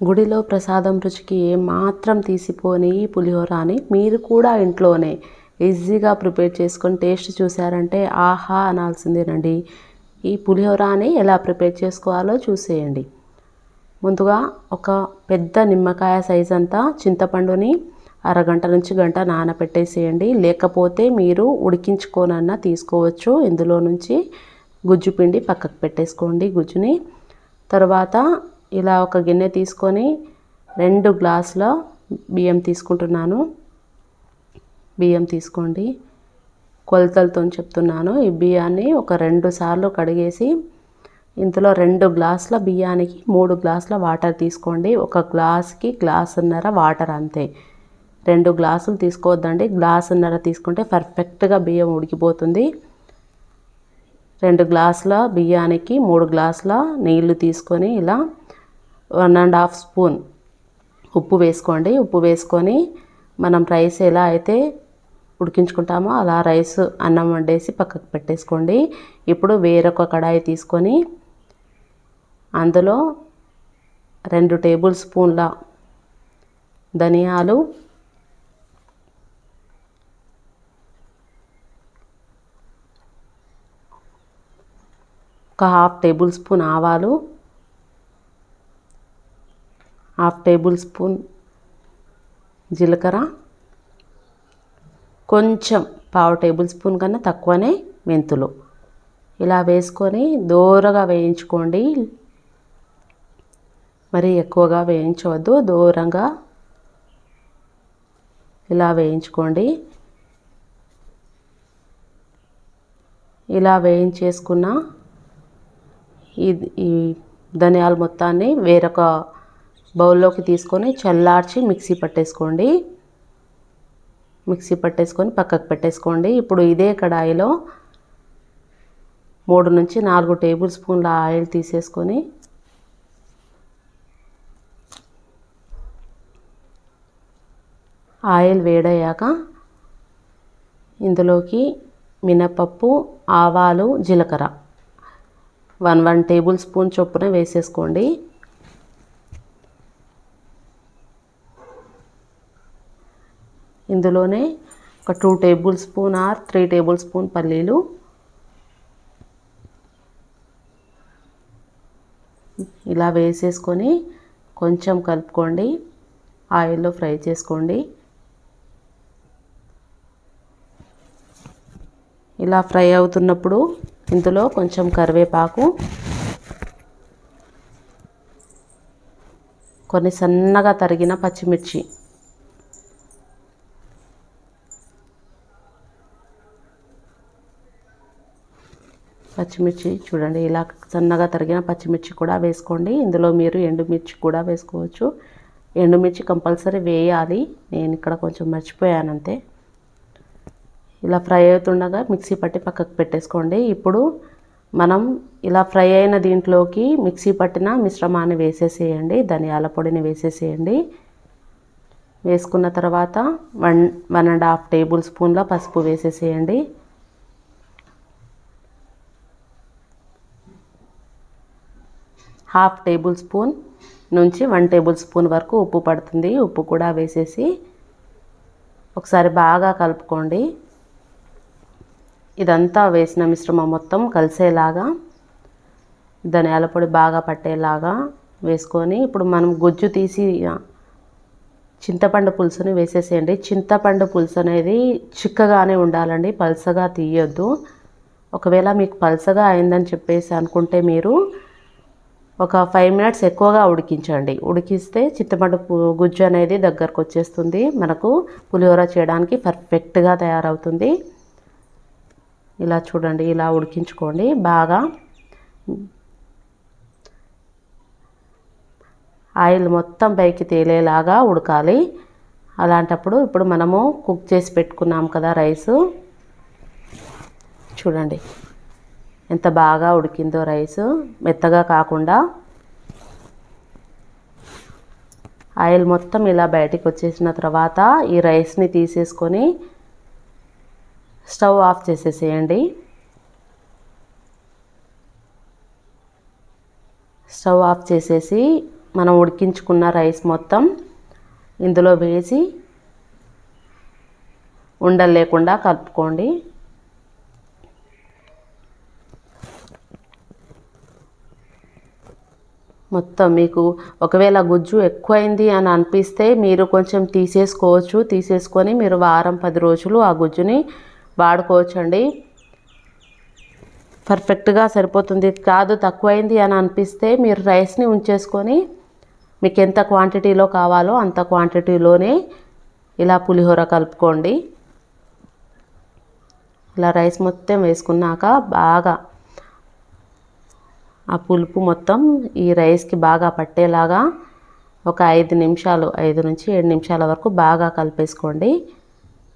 గుడిలో ప్రసాదం రుచికి ఏమాత్రం తీసిపోని ఈ పులిహోరని మీరు కూడా ఇంట్లోనే ఈజీగా ప్రిపేర్ చేసుకొని టేస్ట్ చూసారంటే ఆహా అనాల్సిందేనండి. ఈ పులిహోరని ఎలా ప్రిపేర్ చేసుకోవాలో చూసేయండి. ముందుగా ఒక పెద్ద నిమ్మకాయ సైజ్ అంతా చింతపండుని అరగంట నుంచి గంట నానబెట్టేసేయండి లేకపోతే మీరు ఉడికించుకోనన్నా తీసుకోవచ్చు. ఇందులో నుంచి గుజ్జు పిండి పక్కకు పెట్టేసుకోండి గుజ్జుని. తర్వాత ఇలా ఒక గిన్నె తీసుకొని రెండు గ్లాసుల బియ్యం తీసుకుంటున్నాను. బియ్యం తీసుకోండి. కొలతలతో చెప్తున్నాను. ఈ బియ్యాన్ని ఒక రెండు సార్లు కడిగేసి ఇందులో రెండు గ్లాసుల బియ్యానికి మూడు గ్లాసుల వాటర్ తీసుకోండి. ఒక గ్లాస్కి గ్లాసున్నర వాటర్ అంతే. రెండు గ్లాసులు తీసుకోవద్దండి. గ్లాసున్నర తీసుకుంటే పర్ఫెక్ట్గా బియ్యం ఉడికిపోతుంది. రెండు గ్లాసుల బియ్యానికి మూడు గ్లాసుల నీళ్ళు తీసుకొని ఇలా వన్ అండ్ హాఫ్ స్పూన్ ఉప్పు వేసుకోండి. ఉప్పు వేసుకొని మనం రైస్ ఎలా అయితే ఉడికించుకుంటామో అలా రైస్ అన్నం వండేసి పక్కకు పెట్టేసుకోండి. ఇప్పుడు వేరొక కడాయి తీసుకొని అందులో రెండు టేబుల్ స్పూన్ల ధనియాలు ఒక హాఫ్ టేబుల్ స్పూన్ ఆవాలు హాఫ్ టేబుల్ స్పూన్ జీలకర్ర కొంచెం పావు టేబుల్ స్పూన్ కన్నా తక్కువనే మెంతులు. ఇలా వేసుకొని దూరగా వేయించుకోండి. మరి ఎక్కువగా వేయించవద్దు దూరంగా ఇలా వేయించుకోండి. ఇలా వేయించేసుకున్న ఈ ఈ ధనియాలు మొత్తాన్ని వేరొక బౌల్లోకి తీసుకొని చల్లార్చి మిక్సీ పట్టేసుకోండి. మిక్సీ పట్టేసుకొని పక్కకు పెట్టేసుకోండి. ఇప్పుడు ఇదే కడాయిలో మూడు నుంచి నాలుగు టేబుల్ స్పూన్ల ఆయిల్ తీసేసుకొని ఆయిల్ వేడయ్యాక ఇందులోకి మినపప్పు ఆవాలు జీలకర్ర. వన్ వన్ టేబుల్ స్పూన్ చొప్పున వేసేసుకోండి. ఇందులోనే ఒక two tablespoon or three tablespoon పల్లీలు. ఇలా వేసేసుకొని కొంచెం కలుపుకోండి. ఆయిల్లో ఫ్రై చేసుకోండి. ఇలా ఫ్రై అవుతున్నప్పుడు ఇందులో కొంచెం కరివేపాకు కొన్ని సన్నగా తరిగిన పచ్చిమిర్చి. పచ్చిమిర్చి చూడండి ఇలా సన్నగా తరిగిన పచ్చిమిర్చి కూడా వేసుకోండి. ఇందులో మీరు ఎండుమిర్చి కూడా వేసుకోవచ్చు. ఎండుమిర్చి కంపల్సరీ వేయాలి. నేను ఇక్కడ కొంచెం మర్చిపోయాను అంతే. ఇలా ఫ్రై అవుతుండగా మిక్సీ పట్టి పక్కకు పెట్టేసుకోండి. ఇప్పుడు మనం ఇలా ఫ్రై అయిన దీంట్లోకి మిక్సీ పట్టిన మిశ్రమాన్ని వేసేసేయండి. ధనియాల పొడిని వేసేసేయండి. వేసుకున్న తర్వాత one one and half table స్పూన్ల పసుపు వేసేసేయండి. హాఫ్ టేబుల్ స్పూన్ నుంచి వన్ టేబుల్ స్పూన్ వరకు ఉప్పు పడుతుంది. ఉప్పు కూడా వేసేసి ఒకసారి బాగా కలుపుకోండి. ఇదంతా వేసిన మిశ్రమం మొత్తం కలిసేలాగా ధనియాల పొడి బాగా పట్టేలాగా వేసుకొని ఇప్పుడు మనం గుజ్జు తీసి చింతపండు పులుసుని వేసేసేయండి. చింతపండు పులుసు అనేది చిక్కగానే ఉండాలండి పల్సగా తీయొద్దు. ఒకవేళ మీకు పల్సగా అయిందని చెప్పేసి అనుకుంటే మీరు ఒక ఫైవ్ మినిట్స్ ఎక్కువగా ఉడికించండి. ఉడికిస్తే చింతపండు గుజ్జు అనేది దగ్గరకు వచ్చేస్తుంది. మనకు పులిహోర చేయడానికి పర్ఫెక్ట్గా తయారవుతుంది. ఇలా చూడండి ఇలా ఉడికించుకోండి. బాగా ఆయిల్ మొత్తం పైకి తేలేలాగా ఉడకాలి. అలాంటప్పుడు ఇప్పుడు మనము కుక్ చేసి పెట్టుకున్నాం కదా రైసు చూడండి. ఎంత బాగా ఉడికిందో రైస్ మెత్తగా కాకుండా ఆయిల్ మొత్తం ఇలా బయటికి వచ్చేసిన తర్వాత ఈ రైస్ని తీసేసుకొని స్టవ్ ఆఫ్ చేసేసేయండి. స్టవ్ ఆఫ్ చేసేసి మనం ఉడికించుకున్న రైస్ మొత్తం ఇందులో వేసి ఉండలు లేకుండా కలుపుకోండి. మొత్తం మీకు ఒకవేళ గుజ్జు ఎక్కువైంది అని అనిపిస్తే మీరు కొంచెం తీసేసుకోవచ్చు. తీసేసుకొని మీరు వారం పది రోజులు ఆ గుజ్జుని వాడుకోవచ్చండి. పర్ఫెక్ట్గా సరిపోతుంది. కాదు తక్కువైంది అని అనిపిస్తే మీరు రైస్ని ఉంచేసుకొని మీకు ఎంత క్వాంటిటీలో కావాలో అంత క్వాంటిటీలోనే ఇలా పులిహోర కలుపుకోండి. ఇలా రైస్ మొత్తం వేసుకున్నాక బాగా ఆ పులుపు మొత్తం ఈ రైస్కి బాగా పట్టేలాగా ఒక ఐదు నిమిషాలు ఐదు నుంచి ఏడు నిమిషాల వరకు బాగా కలిపేసుకోండి.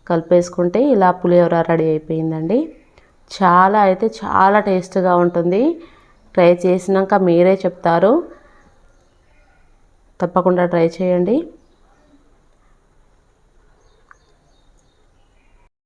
కలిపేసుకుంటే ఇలా పులిహోర రెడీ అయిపోయిందండి. చాలా అయితే చాలా టేస్ట్గా ఉంటుంది. ట్రై చేసినాక మీరే చెప్తారు. తప్పకుండా ట్రై చేయండి.